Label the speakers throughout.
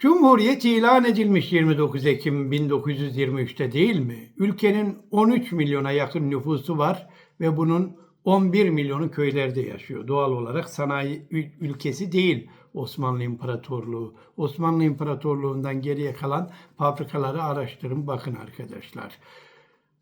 Speaker 1: Cumhuriyet ilan edilmiş 29 Ekim 1923'te değil mi? Ülkenin 13 milyona yakın nüfusu var ve bunun 11 milyonu köylerde yaşıyor. Doğal olarak sanayi ül- ülkesi değil Osmanlı İmparatorluğu. Osmanlı İmparatorluğu'ndan geriye kalan fabrikaları araştırın bakın arkadaşlar.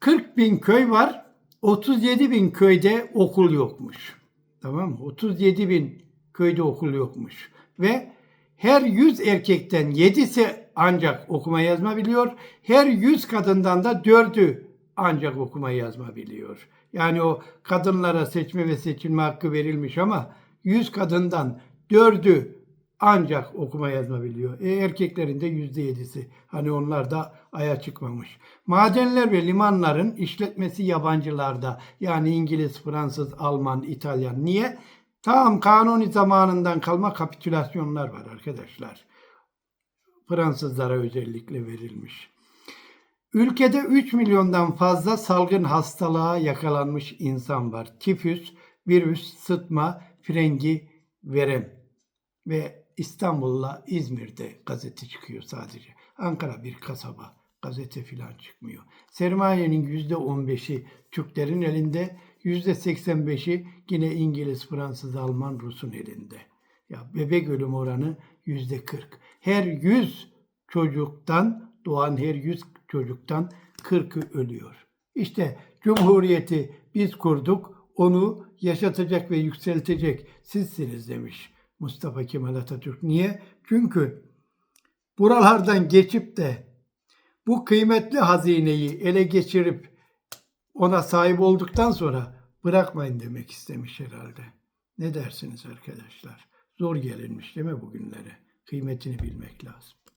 Speaker 1: 40 bin köy var. 37 bin köyde okul yokmuş. Tamam mı? 37 bin köyde okul yokmuş. Ve her 100 erkekten 7'si ancak okuma yazma biliyor. Her 100 kadından da 4'ü ancak okuma yazma biliyor. Yani o kadınlara seçme ve seçilme hakkı verilmiş ama 100 kadından 4'ü ancak okuma yazma biliyor. E, erkeklerin de yüzde yedisi. Hani onlar da aya çıkmamış. Madenler ve limanların işletmesi yabancılarda. Yani İngiliz, Fransız, Alman, İtalyan. Niye? Tam kanuni zamanından kalma kapitülasyonlar var arkadaşlar. Fransızlara özellikle verilmiş. Ülkede 3 milyondan fazla salgın hastalığa yakalanmış insan var. Tifüs, virüs, sıtma, frengi, verem ve İstanbul'la İzmir'de gazete çıkıyor sadece. Ankara bir kasaba. Gazete filan çıkmıyor. Sermayenin yüzde 15'i Türklerin elinde, %85'i yine İngiliz, Fransız, Alman, Rus'un elinde. Ya bebek ölüm oranı yüzde 40. Her 100 çocuktan doğan her 100 çocuktan 40'ı ölüyor. İşte Cumhuriyeti biz kurduk, onu yaşatacak ve yükseltecek sizsiniz demiş Mustafa Kemal Atatürk. Niye? Çünkü buralardan geçip de bu kıymetli hazineyi ele geçirip ona sahip olduktan sonra bırakmayın demek istemiş herhalde. Ne dersiniz arkadaşlar? Zor gelinmiş değil mi bugünlere? Kıymetini bilmek lazım.